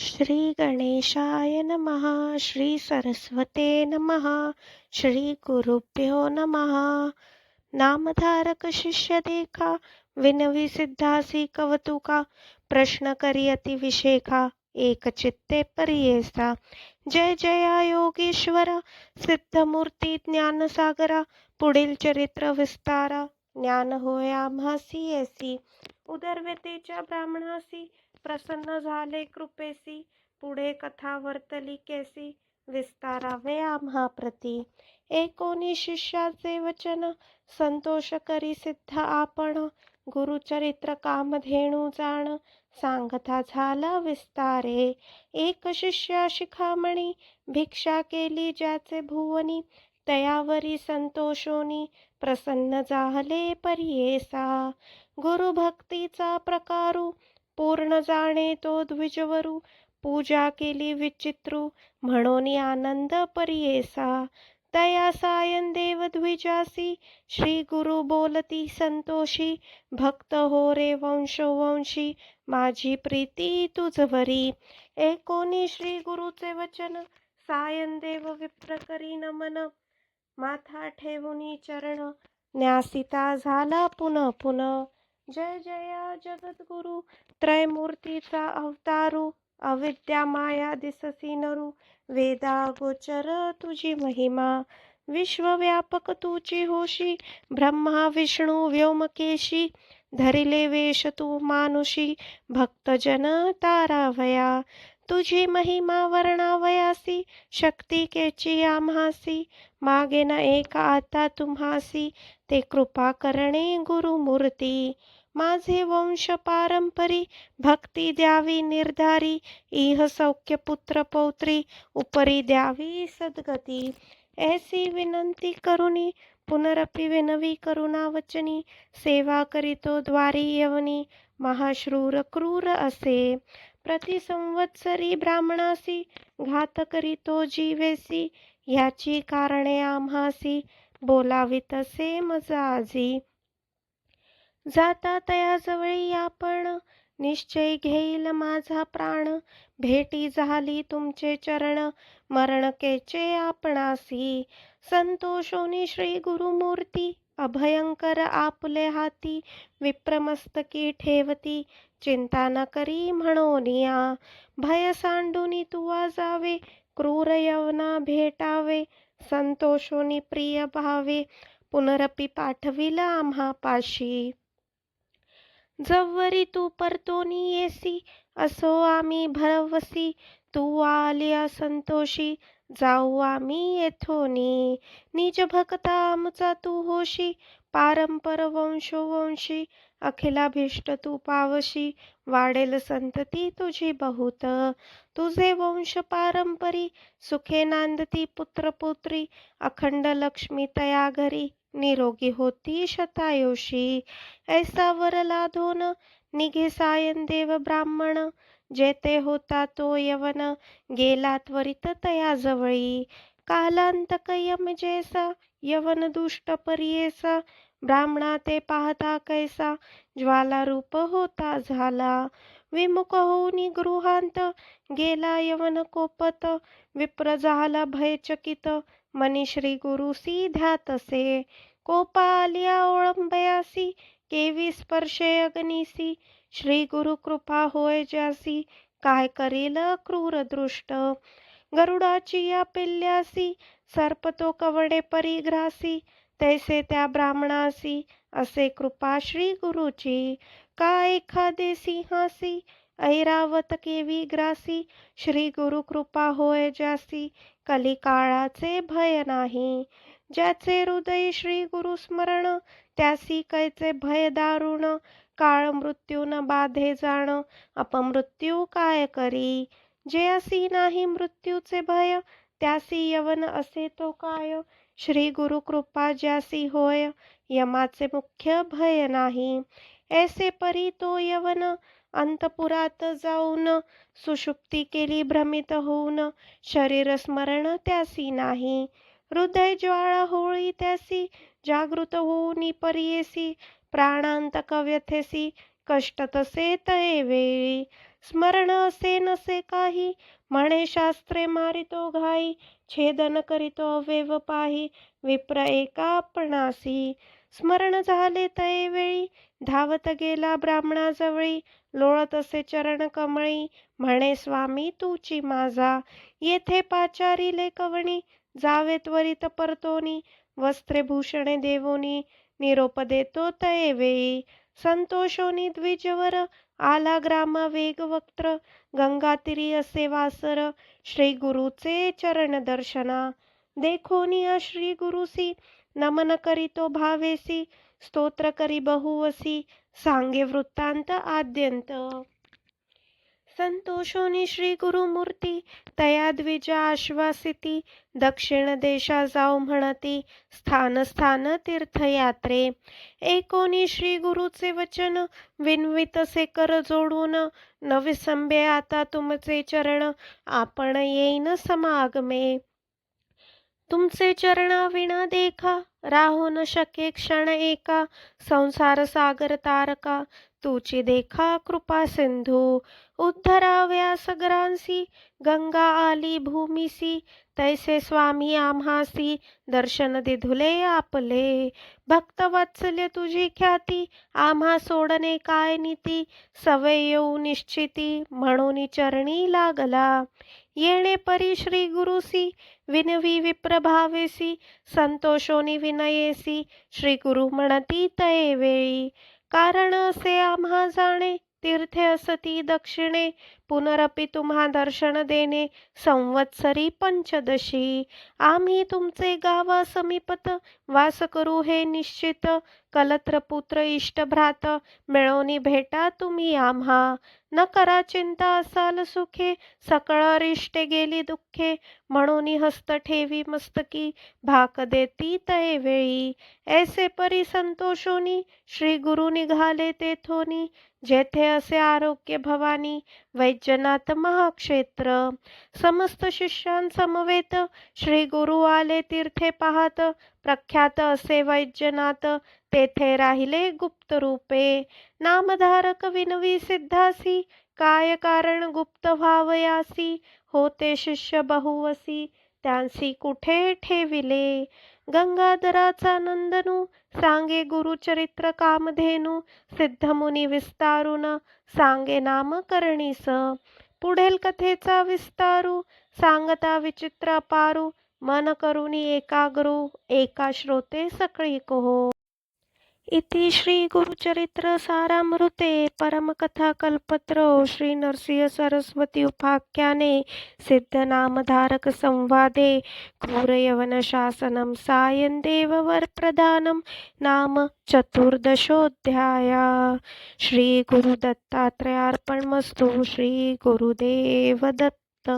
श्री गणेशाय नमः श्री सरस्वते नमः श्री गुरुभ्यो नमः। नामधारक शिष्य देखा विनवी सिद्धासी कवतुका प्रश्न करियति विशेखा एक चित्ते परियेसा जय जया योगेश्वरा सिद्धमूर्ती ज्ञानसागरा पुढील चरित्र विस्तारा। ज्ञान होया म्हासी येसी उदरव्यतेच्या ब्राह्मणासी प्रसन्न झाले कृपेसी. पुढे कथा वर्तली केसी. विस्तारावे आम्हा प्रती. एकोणी शिष्याचे वचन. संतोष करी सिद्ध आपण. गुरुचरित्र कामधेणू जाण. सांगता झाला विस्तारे. एक शिष्या शिखामणी. भिक्षा केली ज्याचे भुवनी. तयावरी संतोषोनी. प्रसन्न झाले परियेसा. गुरुभक्तीचा प्रकारू. पूर्ण जाणे तो द्विजवरू. पूजा केली विचित्रू म्हणून आनंद परियेसा. तया सायन देव द्विजासी श्री गुरु बोलती संतोषी. भक्त हो रे वंशोवंशी माझी प्रीती तुझवरी एकोणी श्री गुरुचे वचन सायन देव विप्र करी नमन. माथा ठेवून चरण न्यासिता झाला पुन पुन. जय जया जगद्गुरु त्रयमूर्तीचा अवतारू अविद्या माया दिससी नरू वेदा गोचर तुझी महिमा विश्वव्यापक तुची होशी ब्रह्मा विष्णू व्योमकेशी धरिले वेश तू मानुषी भक्तजन तारावया तुझी महिमा वर्णावयासी शक्ती केची आम्हासी मागे न एक आता तुम्हासी ते कृपा करणे गुरुमूर्ती. माझे वंश पारंपरी भक्ती द्यावी निर्धारी इह सौख्य पुत्र पौत्री उपरी द्यावी सद्गती. ऐसी विनंती करुणी पुनरपि विनवी करुणा वचनी सेवा करीतो द्वारी यवनी महाश्रूर क्रूर असे. प्रतिसंवत्सरी ब्राह्मणासी घात करीतो जीवेसी याची कारणे आम्हासी बोलावी तसे मजाजी जाता तयाजवळी आपण निश्चय घेईल माझा प्राण. भेटी झाली तुमचे चरण मरणकेचे आपणासी. संतोषोनी श्री गुरुमूर्ती अभयंकर आपले हाती. विप्रमस्तकी ठेवती चिंता न करी म्हणोनिया भय सांडूनी तुवा जावे क्रूर यवना भेटावे. संतोषोनी प्रिय भावे पुनरपी पाठविला आम्हा पाशी. जवरी तू परतोनी येसी असो आम्ही भरवसी तू आलिया संतोषी जाऊ आम्ही येथोनी. निज भक्ता आमचा तू होशी पारंपर वंशोवंशी अखिलाभिष्ट तू पावशी वाढेल संतती तुझी बहुत. तुझे वंश पारंपरी सुखे नांदती पुत्रपुत्री अखंड लक्ष्मी तया घरी निरोगी होती शतायुषी. ऐसा वर लाधोन निघे सायन देव ब्राह्मण जेते होता तो यवन गेला त्वरित तया जवळी. कालांतक यम जैसा यवन दुष्ट परियेसा ब्राह्मणा ते पाहता कैसा ज्वाला रूप होता झाला. विमुख होऊन गृहांत गेला यवन कोपत. विप्र झाला भयचकित. मनी श्री गुरु तसे. कोपा आलिया ओळंबयासी केवी स्पर्शे अग्निसी. श्री गुरु कृपा होय ज्यासी काय करील क्रूर दृष्ट. गरुडाची या पिल्ल्यासी सर्प तो कवडे परिग्रासी तैसे त्या ब्राह्मणासी असे कृपा श्री गुरुची का एखादे सिंहासी ऐरावत केवी ग्रासी श्री गुरु कृपा होय ज्यासी कलिकाळाचे भय नाही. ज्याचे हृदय श्री गुरु स्मरण त्यासी कैचे भय दारुण. काळ मृत्यून बाधे जाण अपमृत्यू काय करी. जे असी नाही मृत्यूचे भय त्यासी यवन असे तो काय. श्री गुरु कृपा ज्यासी होय यमाचे मुख्य भय नाही. ऐसे परी तो यवन अंतपुरात जाऊन सुषुप्ती केली भ्रमित होऊन शरीर स्मरण त्यासी नाही. हृदय ज्वाळा होळी त्यासी जागृत होऊन परियेसी प्राणांतक व्यथेसी कष्ट तसे तये वेळी. स्मरण असे नसे काही म्हणे शास्त्रे मारितो घाई छेदन करीतो अवेव पाही विप्र एकापणासी स्मरण झाले तये वेळी धावत गेला ब्राह्मणाजवळी लोळत असे चरण कमळी म्हणे स्वामी तुची माझा. येथे पाचारिले कवणी जावे त्वरित परतोनी वस्त्रे भूषणे देवोनी निरोप देतो तये वेळी. संतोषोनी द्विजवर आला ग्राम वेगवक्त्र गंगातिरी असे वासर श्री गुरुचे चरण दर्शना. देखोनिया श्री गुरुसी नमन करीतो भावेसी स्तोत्र करी बहुवसी सांगे वृत्तांत आद्यंत. संतोषोनी श्री गुरुमूर्ती तया द्विजा आश्वासिती दक्षिण देशा जाऊ म्हणती स्थान स्थान तीर्थयात्रे. एकोनी श्री गुरुचे वचन विनवितसे कर जोडून न विसंबे आता तुमचे चरण आपण येईन समागमे. तुमचे चरण विना देखा राहू न शके क्षण एका संसार सागर तारका. तुची देखा कृपा सिंधू उद्धराव्या सगरांसी गंगा आली भूमिसी तैसे स्वामी आम्हासी दर्शन दिधुले आपले. भक्तवत्सल्य तुझी ख्याती आम्हा सोडणे काय नीती सवय येऊ निश्चिती म्हणून चरणी लागला. येणे परी श्री गुरुसी विनवी विप्रभावेसी संतोषोनी विनयेसी श्री गुरु म्हणती तये वेळी. कारण असे आम्हा जाणे? तीर्थे असती दक्षिणे पुनरपि तुम्हा दर्शन देणे संवत्सरी पंचदशी. आम्ही तुमचे गावा समीपत वास करू हे निश्चित. कलत्र पुत्र इष्ट भ्रात मिळवणी भेटा तुम्ही आम्हा. न करा चिंता असाल सुखे सकळ रिष्टे गेली दुःखे. म्हणून हस्त ठेवी मस्तकी भाक देती तये वेळी. ऐसे परी संतोषोनी श्री गुरु निघाले तेथोनी जेथे असे आरोग्य भवानी वैद्यनाथ महाक्षेत्र. समस्त शिष्यांसमवेत श्री गुरु आले तीर्थे पाहत प्रख्यात असे वैद्यनाथ तेथे राहिले गुप्त रूपे. नामधारक विनवी सिद्धासी काय कारण गुप्त व्हावयासी होते शिष्य बहुवसी त्यांसी कुठे ठेविले? गंगाधराचा नंदनू सांगे गुरुचरित्र कामधेनू सिद्धमुनी विस्तारून सांगे नाम करणीस पुढील कथेचा विस्तारू सांगता विचित्र पारू मन करुणी एकाग्रू एका श्रोते सकळी कोहो. इति श्री गुरुचरित्र सारामृते परमकथा कल्पत्रो श्री नरसिंह सरस्वती उपाख्याने सिद्धनामधारक संवादे क्रूरयवनशासनं सायं देववरप्रदानं नाम चतुर्दशोऽध्याया। श्री श्रीगुरुदेवदत्त। श्री गुरुदेव दत्त